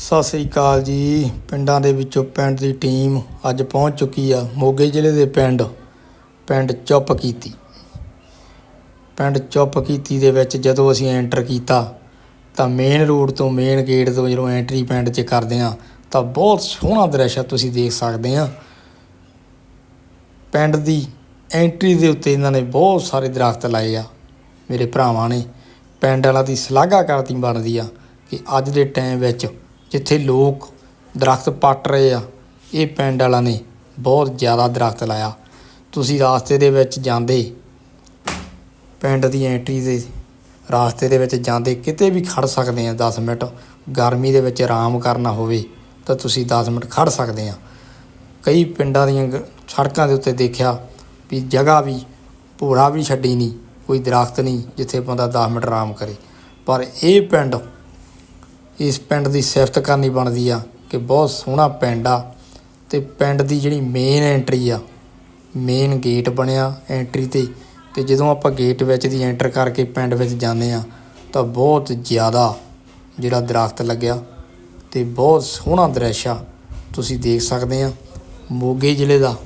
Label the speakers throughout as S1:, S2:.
S1: ਸਤਿ ਸ੍ਰੀ ਅਕਾਲ ਜੀ। ਪਿੰਡਾਂ ਦੇ ਵਿੱਚੋਂ ਪਿੰਡ ਦੀ ਟੀਮ ਅੱਜ ਪਹੁੰਚ ਚੁੱਕੀ ਆ ਮੋਗੇ ਜ਼ਿਲ੍ਹੇ ਦੇ ਪਿੰਡ ਪਿੰਡ ਚੁੱਪ ਕੀਤੀ। ਪਿੰਡ ਚੁੱਪ ਕੀਤੀ ਦੇ ਵਿੱਚ ਜਦੋਂ ਅਸੀਂ ਐਂਟਰ ਕੀਤਾ, ਤਾਂ ਮੇਨ ਰੋਡ ਤੋਂ ਮੇਨ ਗੇਟ ਤੋਂ ਜਦੋਂ ਐਂਟਰੀ ਪਿੰਡ 'ਚ ਕਰਦੇ ਆ ਤਾਂ ਬਹੁਤ ਸੋਹਣਾ ਦ੍ਰਿਸ਼ ਆ, ਤੁਸੀਂ ਦੇਖ ਸਕਦੇ ਆ ਪਿੰਡ ਦੀ ਐਂਟਰੀ ਦੇ ਉੱਤੇ ਇਹਨਾਂ ਨੇ ਬਹੁਤ ਸਾਰੇ ਦਰਖਤ ਲਾਏ ਆ, ਮੇਰੇ ਭਰਾਵਾਂ ਨੇ। ਪਿੰਡ ਵਾਲਾ ਦੀ ਸ਼ਲਾਘਾ ਕਰਦੀ ਬਣਦੀ ਆ ਕਿ ਅੱਜ ਦੇ ਟਾਈਮ ਵਿੱਚ ਜਿੱਥੇ ਲੋਕ ਦਰਖਤ ਪੱਟ ਰਹੇ ਆ, ਇਹ ਪਿੰਡ ਵਾਲਿਆਂ ਨੇ ਬਹੁਤ ਜ਼ਿਆਦਾ ਦਰਖਤ ਲਾਇਆ। ਤੁਸੀਂ ਰਾਸਤੇ ਦੇ ਵਿੱਚ ਜਾਂਦੇ, ਪਿੰਡ ਦੀ ਐਂਟਰੀ ਦੇ ਰਾਸਤੇ ਦੇ ਵਿੱਚ ਜਾਂਦੇ, ਕਿਤੇ ਵੀ ਖੜ ਸਕਦੇ ਆ 10 ਮਿੰਟ। ਗਰਮੀ ਦੇ ਵਿੱਚ ਆਰਾਮ ਕਰਨਾ ਹੋਵੇ ਤਾਂ ਤੁਸੀਂ 10 ਮਿੰਟ ਖੜ ਸਕਦੇ ਆ। ਕਈ ਪਿੰਡਾਂ ਦੀਆਂ ਗ- ਸੜਕਾਂ ਦੇ ਉੱਤੇ ਦੇਖਿਆ ਵੀ ਜਗ੍ਹਾ ਵੀ, ਭੋਰਾ ਵੀ ਛੱਡੀ ਨਹੀਂ, ਕੋਈ ਦਰਖਤ ਨਹੀਂ ਜਿੱਥੇ ਬੰਦਾ 10 ਮਿੰਟ ਆਰਾਮ ਕਰੇ। ਪਰ ਇਹ ਪਿੰਡ ਇਸ ਪਿੰਡ ਦੀ ਸਿਫਤ ਕਰਨੀ ਬਣਦੀ ਆ ਕਿ ਬਹੁਤ ਸੋਹਣਾ ਪਿੰਡ ਆ ਤੇ ਪਿੰਡ ਦੀ ਜਿਹੜੀ ਮੇਨ ਐਂਟਰੀ ਆ ਮੇਨ ਗੇਟ ਬਣਿਆ ਐਂਟਰੀ ਤੇ ਤੇ ਜਦੋਂ ਆਪਾਂ ਗੇਟ ਵਿੱਚ ਦੀ ਐਂਟਰ ਕਰਕੇ ਪਿੰਡ ਵਿੱਚ ਜਾਂਦੇ ਆ ਤਾਂ ਬਹੁਤ ਜ਼ਿਆਦਾ ਜਿਹੜਾ ਦਰਖਤ ਲੱਗਿਆ ਤੇ ਬਹੁਤ ਸੋਹਣਾ ਦ੍ਰਿਸ਼ ਆ। ਤੁਸੀਂ ਦੇਖ ਸਕਦੇ ਆ, ਮੋਗੇ ਜ਼ਿਲ੍ਹੇ ਦਾ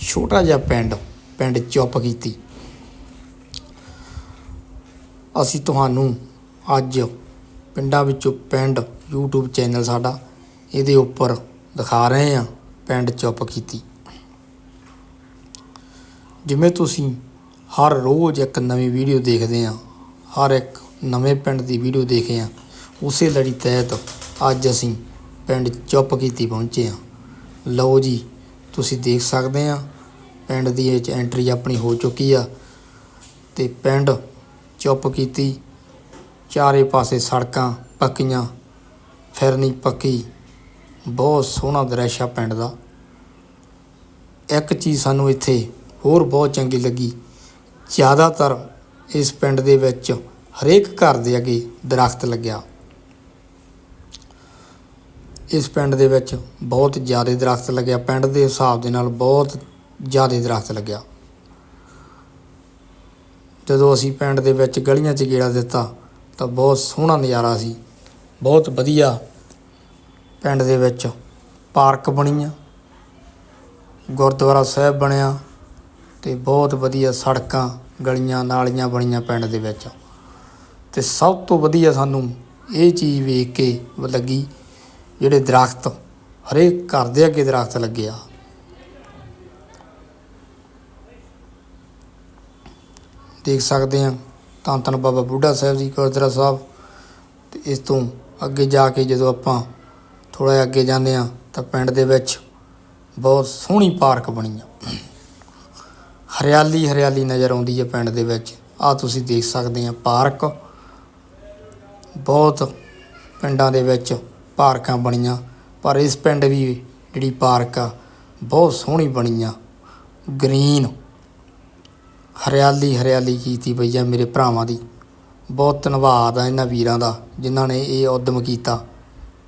S1: ਛੋਟਾ ਜਿਹਾ ਪਿੰਡ ਪਿੰਡ ਚੁੱਪ ਕੀਤੀ। ਅਸੀਂ ਤੁਹਾਨੂੰ ਅੱਜ ਪਿੰਡਾਂ ਵਿੱਚੋਂ ਪਿੰਡ YouTube ਚੈਨਲ ਸਾਡਾ ਇਹਦੇ ਉੱਪਰ ਦਿਖਾ ਰਹੇ ਹਾਂ, ਪਿੰਡ ਚੁੱਪ ਕੀਤੀ। ਜਿਵੇਂ ਤੁਸੀਂ ਹਰ ਰੋਜ਼ ਇੱਕ ਨਵੀਂ ਵੀਡੀਓ ਦੇਖਦੇ ਆ ਹਰ ਇੱਕ ਨਵੇਂ ਪਿੰਡ ਦੀ ਵੀਡੀਓ ਦੇਖੇ ਆ ਉਸੇ ਲੜੀ ਤਹਿਤ ਅੱਜ ਅਸੀਂ ਪਿੰਡ ਚੁੱਪ ਕੀਤੀ ਪਹੁੰਚੇ ਆ ਲਓ ਜੀ, ਤੁਸੀਂ ਦੇਖ ਸਕਦੇ ਆ ਪਿੰਡ ਦੀ ਵਿੱਚ ਐਂਟਰੀ ਆਪਣੀ ਹੋ ਚੁੱਕੀ ਆ ਤੇ ਪਿੰਡ ਚੁੱਪ ਕੀਤੀ ਚਾਰੇ ਪਾਸੇ ਸੜਕਾਂ ਪੱਕੀਆਂ ਫਿਰਨੀ ਪੱਕੀ। ਬਹੁਤ ਸੋਹਣਾ ਦ੍ਰਿਸ਼ ਆ ਪਿੰਡ ਦਾ। ਇੱਕ ਚੀਜ਼ ਸਾਨੂੰ ਇੱਥੇ ਹੋਰ ਬਹੁਤ ਚੰਗੀ ਲੱਗੀ। ਜ਼ਿਆਦਾਤਰ ਇਸ ਪਿੰਡ ਦੇ ਵਿੱਚ ਹਰੇਕ ਘਰ ਦੇ ਅੱਗੇ ਦਰਖਤ ਲੱਗਿਆ। ਇਸ ਪਿੰਡ ਦੇ ਵਿੱਚ ਬਹੁਤ ਜ਼ਿਆਦਾ ਦਰਖਤ ਲੱਗਿਆ। ਪਿੰਡ ਦੇ ਹਿਸਾਬ ਦੇ ਨਾਲ ਬਹੁਤ ਜ਼ਿਆਦਾ ਦਰਖਤ ਲੱਗਿਆ। ਜਦੋਂ ਅਸੀਂ ਪਿੰਡ ਦੇ ਵਿੱਚ ਗਲੀਆਂ 'ਚ ਗੇੜਾ ਦਿੱਤਾ ਤਾਂ ਬਹੁਤ ਸੋਹਣਾ ਨਜ਼ਾਰਾ ਸੀ। ਬਹੁਤ ਵਧੀਆ ਪਿੰਡ ਦੇ ਵਿੱਚ ਪਾਰਕ ਬਣੀ ਆ ਗੁਰਦੁਆਰਾ ਸਾਹਿਬ ਬਣਿਆ ਤੇ ਬਹੁਤ ਵਧੀਆ ਸੜਕਾਂ, ਗਲੀਆਂ, ਨਾਲੀਆਂ ਬਣੀਆਂ ਪਿੰਡ ਦੇ ਵਿੱਚ। ਤੇ ਸਭ ਤੋਂ ਵਧੀਆ ਸਾਨੂੰ ਇਹ ਚੀਜ਼ ਵੇਖ ਕੇ ਲੱਗੀ ਜਿਹੜੇ ਦਰਖਤ, ਹਰੇਕ ਘਰ ਦੇ ਅੱਗੇ ਦਰਖਤ ਲੱਗਿਆ ਦੇਖ ਸਕਦੇ ਹਾਂ ਧੰਨ ਧੰਨ ਬਾਬਾ ਬੁੱਢਾ ਸਾਹਿਬ ਜੀ, ਗੁਰਦੁਆਰਾ ਸਾਹਿਬ। ਤੇ ਇਸ ਤੋਂ ਅੱਗੇ ਜਾ ਕੇ ਜਦੋਂ ਆਪਾਂ ਥੋੜਾ ਜਿਹਾ ਅੱਗੇ ਜਾਂਦੇ ਆ ਤਾਂ ਪਿੰਡ ਦੇ ਵਿੱਚ ਬਹੁਤ ਸੋਹਣੀ ਪਾਰਕ ਬਣੀ ਆ। ਹਰਿਆਲੀ ਹਰਿਆਲੀ ਨਜ਼ਰ ਆਉਂਦੀ ਹੈ ਪਿੰਡ ਦੇ ਵਿੱਚ। ਆ ਤੁਸੀਂ ਦੇਖ ਸਕਦੇ ਆ ਪਾਰਕ। ਬਹੁਤ ਪਿੰਡਾਂ ਦੇ ਵਿੱਚ ਪਾਰਕਾਂ ਬਣੀਆਂ, ਪਰ ਇਸ ਪਿੰਡ ਵੀ ਜਿਹੜੀ ਪਾਰਕ ਆ, ਬਹੁਤ ਸੋਹਣੀ ਬਣੀ ਆ। ਗ੍ਰੀਨ। ਹਰਿਆਲੀ ਹਰਿਆਲੀ ਕੀਤੀ ਪਈ ਆ ਮੇਰੇ ਭਰਾਵਾਂ ਦੀ। ਬਹੁਤ ਧੰਨਵਾਦ ਆ ਇਹਨਾਂ ਵੀਰਾਂ ਦਾ ਜਿਨ੍ਹਾਂ ਨੇ ਇਹ ਉਦਮ ਕੀਤਾ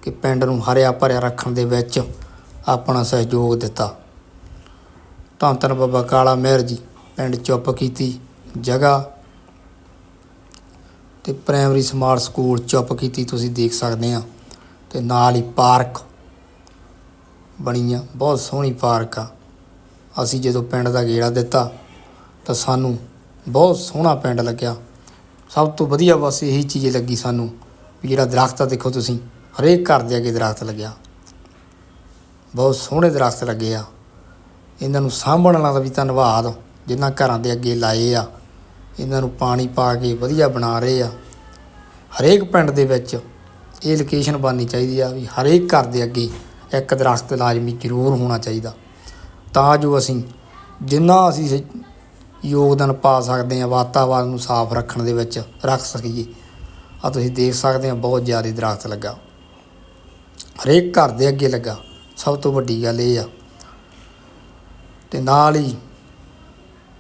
S1: ਕਿ ਪਿੰਡ ਨੂੰ ਹਰਿਆ ਭਰਿਆ ਰੱਖਣ ਦੇ ਵਿੱਚ ਆਪਣਾ ਸਹਿਯੋਗ ਦਿੱਤਾ। ਧੰਨ ਧੰਨ ਬਾਬਾ ਕਾਲਾ ਮਿਹਰ ਜੀ, ਪਿੰਡ ਚੁੱਪ ਕੀਤੀ ਜਗ੍ਹਾ ਤੇ ਪ੍ਰਾਇਮਰੀ ਸਮਾਰਟ ਸਕੂਲ ਚੁੱਪ ਕੀਤੀ ਤੁਸੀਂ ਦੇਖ ਸਕਦੇ ਆ ਤੇ ਨਾਲ ਹੀ ਪਾਰਕ ਬਣੀ ਆ ਬਹੁਤ ਸੋਹਣੀ ਪਾਰਕ ਆ। ਅਸੀਂ ਜਦੋਂ ਪਿੰਡ ਦਾ ਗੇੜਾ ਦਿੱਤਾ ਤਾਂ ਸਾਨੂੰ ਬਹੁਤ ਸੋਹਣਾ ਪਿੰਡ ਲੱਗਿਆ। ਸਭ ਤੋਂ ਵਧੀਆ ਬਸ ਇਹੀ ਚੀਜ਼ ਲੱਗੀ ਸਾਨੂੰ ਵੀ ਜਿਹੜਾ ਦਰਖਤ ਆ ਦੇਖੋ ਤੁਸੀਂ, ਹਰੇਕ ਘਰ ਦੇ ਅੱਗੇ ਦਰਖਤ ਲੱਗਿਆ। ਬਹੁਤ ਸੋਹਣੇ ਦਰਖਤ ਲੱਗੇ ਆ। ਇਹਨਾਂ ਨੂੰ ਸਾਂਭਣ ਵਾਲਾ ਵੀ ਧੰਨਵਾਦ, ਜਿਨ੍ਹਾਂ ਘਰਾਂ ਦੇ ਅੱਗੇ ਲਾਏ ਆ। ਇਹਨਾਂ ਨੂੰ ਪਾਣੀ ਪਾ ਕੇ ਵਧੀਆ ਬਣਾ ਰਹੇ ਆ। ਹਰੇਕ ਪਿੰਡ ਦੇ ਵਿੱਚ ਇਹ ਲੋਕੇਸ਼ਨ ਬਣਨੀ ਚਾਹੀਦੀ ਆ ਵੀ ਹਰੇਕ ਘਰ ਦੇ ਅੱਗੇ ਇੱਕ ਦਰਖਤ ਲਾਜ਼ਮੀ ਜ਼ਰੂਰ ਹੋਣਾ ਚਾਹੀਦਾ। ਤਾਂ ਜੋ ਅਸੀਂ ਜਿੰਨਾ ਅਸੀਂ ਸ- ਯੋਗਦਾਨ ਪਾ ਸਕਦੇ ਆ ਵਾਤਾਵਰਨ ਨੂੰ ਸਾਫ਼ ਰੱਖਣ ਦੇ ਵਿੱਚ, ਰੱਖ ਸਕੀਏ। ਆ ਤੁਸੀਂ ਦੇਖ ਸਕਦੇ ਆ ਬਹੁਤ ਜ਼ਿਆਦਾ ਦਰਖਤ ਲੱਗਾ। ਹਰੇਕ ਘਰ ਦੇ ਅੱਗੇ ਲੱਗਾ। ਸਭ ਤੋਂ ਵੱਡੀ ਗੱਲ ਇਹ ਆ। ਤੇ ਨਾਲ ਹੀ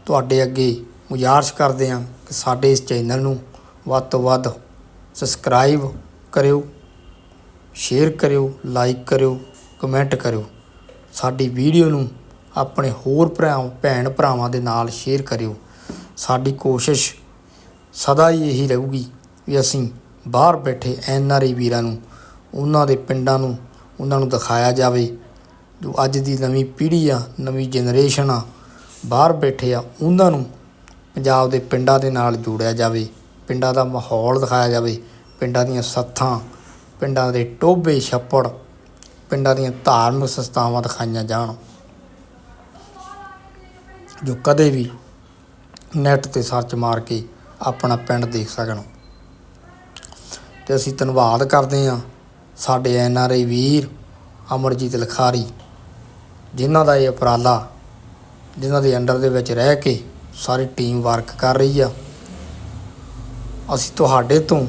S1: ਤੁਹਾਡੇ ਅੱਗੇ ਗੁਜ਼ਾਰਿਸ਼ ਕਰਦੇ ਹਾਂ ਕਿ ਸਾਡੇ ਇਸ ਚੈਨਲ ਨੂੰ ਵੱਧ ਤੋਂ ਵੱਧ ਸਬਸਕ੍ਰਾਈਬ ਕਰਿਓ ਸ਼ੇਅਰ ਕਰਿਓ ਲਾਈਕ ਕਰਿਓ ਕਮੈਂਟ ਕਰਿਓ। ਸਾਡੀ ਵੀਡੀਓ ਨੂੰ ਆਪਣੇ ਹੋਰ ਭਰਾ ਭੈਣ ਭਰਾਵਾਂ ਦੇ ਨਾਲ ਸ਼ੇਅਰ ਕਰਿਓ। ਸਾਡੀ ਕੋਸ਼ਿਸ਼ ਸਦਾ ਹੀ ਇਹੀ ਰਹੂਗੀ ਵੀ ਅਸੀਂ ਬਾਹਰ ਬੈਠੇ ਐਨ ਆਰ ਆਈ ਵੀਰਾਂ ਨੂੰ, ਉਹਨਾਂ ਦੇ ਪਿੰਡਾਂ ਨੂੰ, ਉਹਨਾਂ ਨੂੰ ਦਿਖਾਇਆ ਜਾਵੇ, ਜੋ ਅੱਜ ਦੀ ਨਵੀਂ ਪੀੜ੍ਹੀ ਆ, ਨਵੀਂ ਜਨਰੇਸ਼ਨ ਆ, ਬਾਹਰ ਬੈਠੇ ਆ, ਉਹਨਾਂ ਨੂੰ ਪੰਜਾਬ ਦੇ ਪਿੰਡਾਂ ਦੇ ਨਾਲ ਜੋੜਿਆ ਜਾਵੇ, ਪਿੰਡਾਂ ਦਾ ਮਾਹੌਲ ਦਿਖਾਇਆ ਜਾਵੇ, ਪਿੰਡਾਂ ਦੀਆਂ ਸੱਥਾਂ, ਪਿੰਡਾਂ ਦੇ ਟੋਭੇ ਛੱਪੜ, ਪਿੰਡਾਂ ਦੀਆਂ ਧਾਰਮਿਕ ਸੰਸਥਾਵਾਂ ਦਿਖਾਈਆਂ ਜਾਣ। ਜੋ ਕਦੇ ਵੀ ਨੈੱਟ ਤੇ ਸਰਚ ਮਾਰ ਕੇ ਆਪਣਾ ਪਿੰਡ ਦੇਖ ਸਕਣ। ਤੇ ਅਸੀਂ ਧੰਨਵਾਦ ਕਰਦੇ ਹਾਂ ਸਾਡੇ ਐਨ ਆਰ ਆਈ ਵੀਰ ਅਮਰਜੀਤ ਲਖਾਰੀ, ਜਿਨ੍ਹਾਂ ਦਾ ਇਹ ਉਪਰਾਲਾ, ਜਿਨ੍ਹਾਂ ਦੇ ਅੰਡਰ ਦੇ ਵਿੱਚ ਰਹਿ ਕੇ ਸਾਰੀ ਟੀਮ ਵਰਕ ਕਰ ਰਹੀ ਆ। ਅਸੀਂ ਤੁਹਾਡੇ ਤੋਂ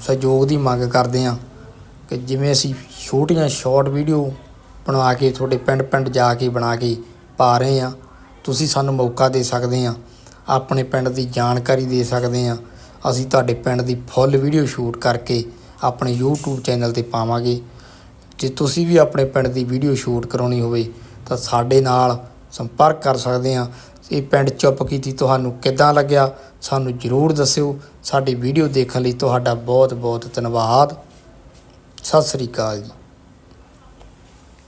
S1: ਸਹਿਯੋਗ ਦੀ ਮੰਗ ਕਰਦੇ ਹਾਂ ਕਿ ਜਿਵੇਂ ਅਸੀਂ ਛੋਟੀਆਂ ਸ਼ਾਰਟ ਵੀਡੀਓ ਬਣਾ ਕੇ, ਤੁਹਾਡੇ ਪਿੰਡ ਪਿੰਡ ਜਾ ਕੇ ਬਣਾ ਕੇ ਪਾ ਰਹੇ ਹਾਂ ਤੁਸੀਂ ਸਾਨੂੰ ਮੌਕਾ ਦੇ ਸਕਦੇ ਆ ਆਪਣੇ ਪਿੰਡ ਦੀ ਜਾਣਕਾਰੀ ਦੇ ਸਕਦੇ ਆ ਅਸੀਂ ਤੁਹਾਡੇ ਪਿੰਡ ਦੀ ਫੁੱਲ ਵੀਡੀਓ ਸ਼ੂਟ ਕਰਕੇ ਆਪਣੇ YouTube ਚੈਨਲ ਤੇ ਪਾਵਾਂਗੇ। ਜੇ ਤੁਸੀਂ ਵੀ ਆਪਣੇ ਪਿੰਡ ਦੀ ਵੀਡੀਓ ਸ਼ੂਟ ਕਰਾਉਣੀ ਹੋਵੇ, ਤਾਂ ਸਾਡੇ ਨਾਲ ਸੰਪਰਕ ਕਰ ਸਕਦੇ ਆ ਇਹ ਪਿੰਡ ਚੁੱਪ ਕੀਤੀ ਤੁਹਾਨੂੰ ਕਿੱਦਾਂ ਲੱਗਿਆ, ਸਾਨੂੰ ਜਰੂਰ ਦੱਸਿਓ। ਸਾਡੀ ਵੀਡੀਓ ਦੇਖਣ ਲਈ ਤੁਹਾਡਾ ਬਹੁਤ ਬਹੁਤ ਧੰਨਵਾਦ। ਸਤਿ ਸ੍ਰੀ ਅਕਾਲ ਜੀ।